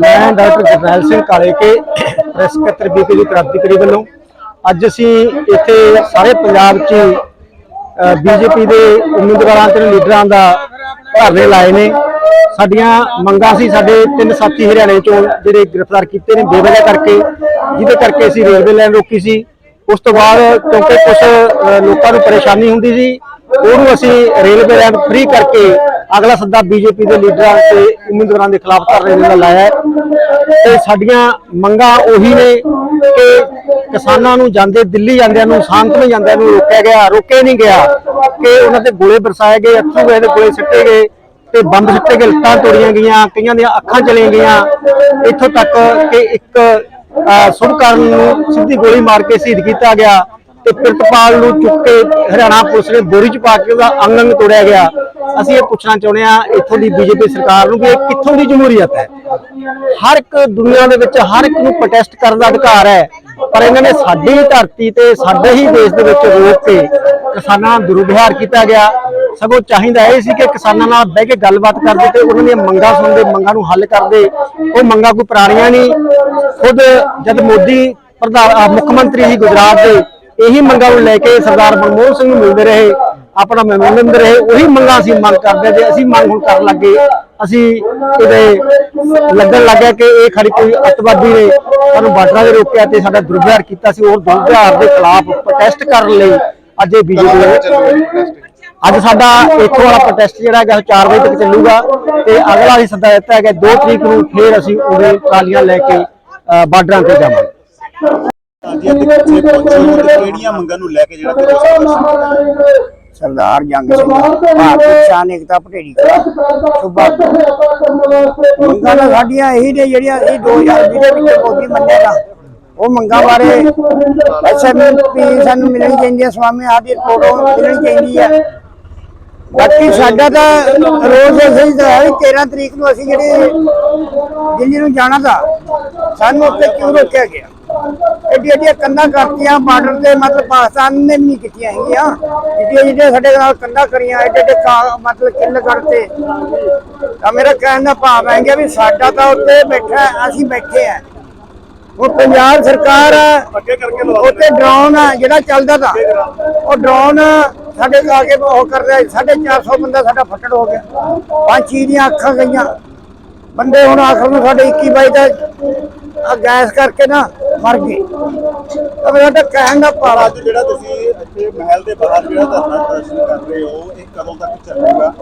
ਮੈਂ ਡਾਕਟਰ ਜਰਨੈਲ ਸਿੰਘ ਕਾਲੇ ਕੇ ਪ੍ਰੈਸ ਸਕੱਤਰ ਬੀਕੇ ਦੀ ਕ੍ਰਾਂਤੀਕਾਰੀ ਵੱਲੋਂ। ਅੱਜ ਅਸੀਂ ਇੱਥੇ ਸਾਰੇ ਪੰਜਾਬ 'ਚ ਬੀਜੇਪੀ ਦੇ ਉਮੀਦਵਾਰਾਂ ਤੇ ਲੀਡਰਾਂ ਦਾ ਧਰਨੇ ਲਾਏ ਨੇ। ਸਾਡੀਆਂ ਮੰਗਾਂ ਸੀ ਸਾਡੇ ਤਿੰਨ ਸਾਥੀ ਹਰਿਆਣੇ ਚੋਂ, ਜਿਹੜੇ ਗ੍ਰਿਫਤਾਰ ਕੀਤੇ ਨੇ ਬੇਵਜ੍ਹਾ ਕਰਕੇ, ਜਿਹਦੇ ਕਰਕੇ ਅਸੀਂ ਰੇਲਵੇ ਲਾਈਨ ਰੋਕੀ ਸੀ। ਉਸ ਤੋਂ ਬਾਅਦ ਕਿਉਂਕਿ ਕੁਝ ਲੋਕਾਂ ਨੂੰ ਪਰੇਸ਼ਾਨੀ ਹੁੰਦੀ ਸੀ, ਉਹਨੂੰ ਅਸੀਂ ਰੇਲਵੇ ਲਾਈਨ ਫ੍ਰੀ ਕਰਕੇ ਅਗਲਾ ਸੱਦਾ ਬੀਜੇਪੀ ਦੇ ਲੀਡਰਾਂ ਤੇ ਉਮੀਦਵਾਰਾਂ ਦੇ ਖਿਲਾਫ ਧਰਨੇ ਦੇ ਨਾਲ ਲਾਇਆ ਹੈ। ਤੇ ਸਾਡੀਆਂ ਮੰਗਾਂ ਉਹੀ ਨੇ ਕਿ ਕਿਸਾਨਾਂ ਨੂੰ ਜਾਂਦੇ, ਦਿੱਲੀ ਜਾਂਦਿਆਂ ਨੂੰ, ਸ਼ਾਂਤਮਈ ਜਾਂਦਿਆਂ ਨੂੰ ਰੋਕਿਆ ਗਿਆ, ਰੋਕਿਆ ਨਹੀਂ ਗਿਆ ਕਿ ਉਹਨਾਂ ਤੇ ਗੋਲੇ ਬਰਸਾਏ ਗਏ, ਅੱਥਰੂ ਗਏ ਤੇ ਗੋਲੇ ਸਿੱਟੇ ਗਏ ਤੇ ਬੰਬ ਸਿੱਟੇ ਗਏ, ਲੱਤਾਂ ਤੋੜੀਆਂ ਗਈਆਂ, ਕਈਆਂ ਦੀਆਂ ਅੱਖਾਂ ਚਲੀਆਂ ਗਈਆਂ। ਇੱਥੋਂ ਤੱਕ ਕਿ ਇੱਕ ਸ਼ੁਭਕਰਨ ਨੂੰ ਸਿੱਧੀ ਗੋਲੀ ਮਾਰ ਕੇ ਸ਼ਹੀਦ ਕੀਤਾ ਗਿਆ ਤੇ ਪ੍ਰਿਤਪਾਲ ਨੂੰ ਚੁੱਕ ਕੇ ਹਰਿਆਣਾ ਪੁਲਿਸ ਨੇ ਬੋਰੀ ਚ ਪਾ ਕੇ ਉਹਦਾ ਅੰਗ ਅੰਗ ਤੋੜਿਆ ਗਿਆ। ਅਸੀਂ ਇਹ ਪੁੱਛਣਾ ਚਾਹੁੰਦੇ ਆ ਇੱਥੋਂ ਦੀ ਬੀਜੇਪੀ ਸਰਕਾਰ ਨੂੰ ਵੀ ਇਹ ਕਿੱਥੋਂ ਦੀ ਜਮਹੂਰੀਅਤ ਹੈ? ਹਰ ਇੱਕ ਦੁਨੀਆ ਦੇ ਵਿੱਚ ਹਰ ਇੱਕ ਨੂੰ ਪ੍ਰੋਟੈਸਟ ਕਰਨ ਦਾ ਅਧਿਕਾਰ ਹੈ, ਪਰ ਇਹਨਾਂ ਨੇ ਸਾਡੀ ਧਰਤੀ ਤੇ, ਸਾਡੇ ਹੀ ਦੇਸ਼ ਦੇ ਵਿੱਚ ਰੋਕ ਤੇ ਕਿਸਾਨਾਂ ਦਾ ਦੁਰਵਿਹਾਰ ਕੀਤਾ ਗਿਆ। ਸਗੋਂ ਚਾਹੀਦਾ ਇਹ ਸੀ ਕਿ ਕਿਸਾਨਾਂ ਨਾਲ ਬਹਿ ਕੇ ਗੱਲਬਾਤ ਕਰਦੇ ਤੇ ਉਹਨਾਂ ਦੀਆਂ ਮੰਗਾਂ ਸੁਣਦੇ, ਮੰਗਾਂ ਨੂੰ ਹੱਲ ਕਰਦੇ। ਉਹ ਮੰਗਾਂ ਕੋਈ ਪੁਰਾਣੀਆਂ ਨਹੀਂ। ਖੁਦ ਜਦ ਮੋਦੀ ਪ੍ਰਧਾਨ ਮੁੱਖ ਮੰਤਰੀ ਸੀ ਗੁਜਰਾਤ ਦੇ, ਇਹੀ ਮੰਗਾਂ ਨੂੰ ਲੈ ਕੇ ਸਰਦਾਰ ਮਨਮੋਹਨ ਸਿੰਘ ਨੂੰ ਮਿਲਦੇ ਰਹੇ। ਆਪਣਾ ਮੈਮੋਰੰਡਮ ਰਹੇ ਉਹੀ ਮੰਗਾਂ ਅਸੀਂ ਮੰਗ ਕਰਦੇ ਜੇ ਅਸੀਂ ਮੰਗ ਹੁਣ ਕਰਨ ਲੱਗੇ ਅਸੀਂ ਇਹਦੇ ਲੱਗਣ ਲੱਗਿਆ ਕਿ ਇਹ ਖੜੀ ਕੋਈ ਅੱਤਵਾਦੀ ਨੇ ਸਾਨੂੰ ਬਾਰਡਰਾਂ ਦੇ ਰੋਕਿਆ ਤੇ ਸਾਡਾ ਦੁਰਵਿਹਾਰ ਕੀਤਾ ਸੀ ਉਹ ਦੁਰਵਿਹਾਰ ਦੇ ਖਿਲਾਫ ਪ੍ਰੋਟੈਸਟ ਕਰਨ ਲਈ ਅੱਜ ਇਹ ਬੀਜੇਪੀ ਅੱਜ ਸਾਡਾ ਇੱਥੋਂ ਵਾਲਾ ਪ੍ਰੋਟੈਸਟ ਜਿਹੜਾ ਹੈਗਾ ਉਹ 4 ਵਜੇ ਤੱਕ ਚੱਲੂਗਾ ਤੇ ਅਗਲਾ ਅਸੀਂ ਸੱਦਾ ਦਿੱਤਾ ਹੈਗਾ 2 ਤਰੀਕ ਨੂੰ ਫੇਰ ਅਸੀਂ ਉਹਦੇ ਟਰਾਲੀਆਂ ਲੈ ਕੇ ਬਾਰਡਰਾਂ ਤੇ ਜਾਵਾਂਗੇ। ਹੋ ਤੇ ਕਿਹੜੀਆਂ ਮੰਗਾਂ ਨੂੰ ਲੈ ਕੇ ਜਿਹੜਾ ਸਰਦਾਰ ਜੰਗ ਸਿੰਘ ਭਾਰਤ ਸ਼ਾਨ ਏਕਤਾ ਪਟੇੜੀ ਸੁਭਾ ਮੰਗਾਂ ਤਾਂ ਸਾਡੀਆਂ ਇਹੀ ਨੇ ਜਿਹੜੀਆਂ ਅਸੀਂ 2020 ਦੇ ਵਿੱਚ ਮੋਦੀ ਮੰਨਿਆ ਉਹ ਮੰਗਾਂ ਬਾਰੇ ਐਸਐਮਪੀ ਸਾਨੂੰ ਮਿਲਣੀ ਚਾਹੀਦੀ ਹੈ ਸਵਾਮੀ ਆਦੀ ਰਿਪੋਰਟ ਮਿਲਣੀ ਚਾਹੀਦੀ ਹੈ ਬਾਕੀ ਸਾਡਾ ਤਾਂ ਰੋਜ਼ ਅਸੀਂ ਤਾਂ ਹੈ ਵੀ 13 ਤਰੀਕ ਨੂੰ ਅਸੀਂ ਜਿਹੜੇ ਦਿੱਲੀ ਨੂੰ ਜਾਣਾ ਤਾਂ ਸਾਨੂੰ ਉੱਥੇ ਕਿਉਂ ਰੋਕਿਆ ਗਿਆ? ਐਡੀਆਂ ਐਡੀਆਂ ਕੰਧਾਂ ਕਰਤੀਆਂ ਬਾਰਡਰ ਤੇ ਮਤਲਬ ਪਾਕਿਸਤਾਨ ਨੇ ਵੀ ਨਹੀਂ ਕੀਤੀਆਂ ਹੈਗੀਆਂ। ਜਿਹੜੀਆਂ ਜਿਹੜੀਆਂ ਸਾਡੇ ਨਾਲ ਕੰਧਾਂ ਕਰੀਆਂ ਐਡੇ ਐਡੇ ਮਤਲਬ ਕਿੱਲ ਕਰਤੇ। ਤਾਂ ਮੇਰਾ ਕਹਿਣ ਦਾ ਭਾਵ ਹੈ ਕਿ ਵੀ ਸਾਡਾ ਤਾਂ ਉੱਤੇ ਬੈਠਾ ਅਸੀਂ ਬੈਠੇ ਆ। ਉਹ ਪੰਜਾਬ ਸਰਕਾਰ ਉੱਤੇ ਡਰੋਨ ਆ। ਜਿਹੜਾ ਚੱਲਦਾ ਤਾ ਉਹ ਡਰੋਨ ਸਾਡੇ ਲਾ ਕੇ ਉਹ ਕਰ ਰਿਹਾ 450 ਬੰਦਾ ਸਾਡਾ ਫੱਟੜ ਹੋ ਗਿਆ। ਪੰਜ ਚੀਜ਼ ਦੀਆਂ ਅੱਖਾਂ ਗਈਆਂ। ਬੰਦੇ ਹੁਣ ਆਖਰ ਨੂੰ ਸਾਡੇ 21 ਬਾਈ ਦਾ ਗੈਸ ਕਰਕੇ ਨਾ ਮਰ ਗਏ। ਤਾਂ ਮੇਰਾ ਤਾਂ ਕਹਿਣ ਦਾ ਭਾਵ ਅੱਜ ਜਿਹੜਾ ਤੁਸੀਂ ਇੱਥੇ ਮਹਿਲ ਦੇ ਬਾਹਰ ਜਿਹੜਾ ਧਰਨਾ ਪ੍ਰਦਰਸ਼ਨ ਕਰ ਰਹੇ ਹੋ, ਇਹ ਕਦੋਂ ਤੱਕ ਚੱਲੇਗਾ?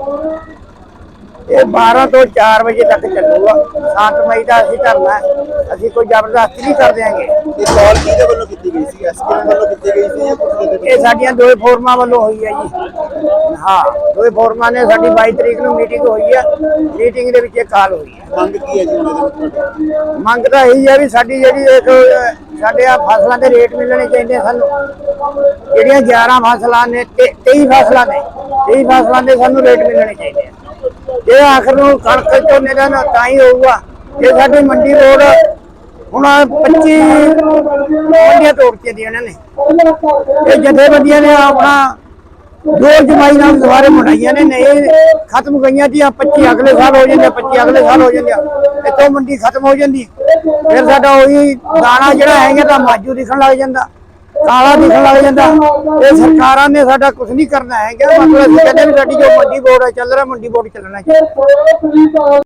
ਇਹ 12 ਤੋਂ 4 ਵਜੇ ਤੱਕ ਚੱਲੂਗਾ। 7 ਮਈ ਦਾ ਅਸੀਂ ਧਰਨਾ ਹੈ। ਅਸੀਂ ਕੋਈ ਜ਼ਬਰਦਸਤੀ ਨਹੀਂ ਕਰ ਦਿਆਂਗੇ ਇਹ ਕਾਲ ਕਿਹਦੇ ਵੱਲੋਂ ਕੀਤੀ ਗਈ ਸੀ? ਐਸਕੇਐਮ ਵੱਲੋਂ ਕੀਤੀ ਗਈ ਸੀ ਜਾਂ ਇਹ ਸਾਡੀਆਂ ਦੋਵੇਂ ਫੋਰਮਾਂ ਵੱਲੋਂ ਹੋਈ ਹੈ ਜੀ। ਹਾਂ ਦੋਵੇਂ ਫੋਰਮਾਂ ਨੇ ਸਾਡੀ 22 ਤਰੀਕ ਨੂੰ ਮੀਟਿੰਗ ਹੋਈ ਹੈ। ਮੀਟਿੰਗ ਦੇ ਵਿੱਚ ਇਹ ਕਾਲ ਹੋਈ ਹੈ। ਮੰਗ ਕੀ ਹੈ ਜੀ ਉਹਨਾਂ? ਮੰਗ ਤਾਂ ਇਹੀ ਹੈ ਵੀ ਸਾਡੀ ਜਿਹੜੀ ਇੱਕ ਸਾਡੇ ਆ ਫਸਲਾਂ ਦੇ ਰੇਟ ਮਿਲਣੇ ਚਾਹੀਦੇ ਸਾਨੂੰ। ਜਿਹੜੀਆਂ 11 ਫਸਲਾਂ ਨੇ ਤੇ 23 ਫਸਲਾਂ ਨੇ 23 ਫਸਲਾਂ ਦੇ ਸਾਨੂੰ ਰੇਟ ਮਿਲਣੇ ਚਾਹੀਦੇ ਆ। ਇਹ ਆਖਰ ਨੂੰ ਕਣਕ ਝੋਨੇ ਦਾ ਨਾ ਤਾਂ ਹੀ ਹੋਊਗਾ। ਜੇ ਸਾਡੀ ਮੰਡੀ ਰੋਡ ਹੁਣ 25 ਮੰਡੀਆਂ ਤੋੜਤੀਆਂ ਦੀਆਂ ਇਹਨਾਂ ਨੇ। ਇਹ ਜਥੇਬੰਦੀਆਂ ਨੇ ਆਪਣਾ ਦੋ ਜਮਾਈ ਨਾਲ ਦੁਬਾਰੇ ਬਣਾਈਆਂ ਨੇ, ਨਹੀਂ, ਖਤਮ ਗਈਆਂ ਦੀਆਂ 25 ਅਗਲੇ ਸਾਲ ਹੋ ਜਾਂਦੇ 25 ਅਗਲੇ ਸਾਲ ਹੋ ਜਾਂਦੇ ਇੱਥੋਂ ਮੰਡੀ ਖਤਮ ਹੋ ਜਾਂਦੀ। ਫਿਰ ਸਾਡਾ ਉਹੀ ਦਾਣਾ ਜਿਹੜਾ ਹੈਗਾ ਤਾਂ ਮਾਜੂ ਦਿਖਣ ਲੱਗ ਜਾਂਦਾ। ਕਾਲਾ ਦਿਖਣ ਲੱਗ ਜਾਂਦਾ। ਇਹ ਸਰਕਾਰਾਂ ਨੇ ਸਾਡਾ ਕੁਝ ਨਹੀਂ ਕਰਨਾ ਹੈਗਾ। ਮਤਲਬ ਅਸੀਂ ਕਹਿੰਦੇ ਵੀ ਸਾਡੀ ਜੋ ਮੰਡੀ ਬੋਰਡ ਹੈ ਚੱਲ ਰਿਹਾ ਮੰਡੀ ਬੋਰਡ ਚੱਲਣਾ ਚਾਹੀਦਾ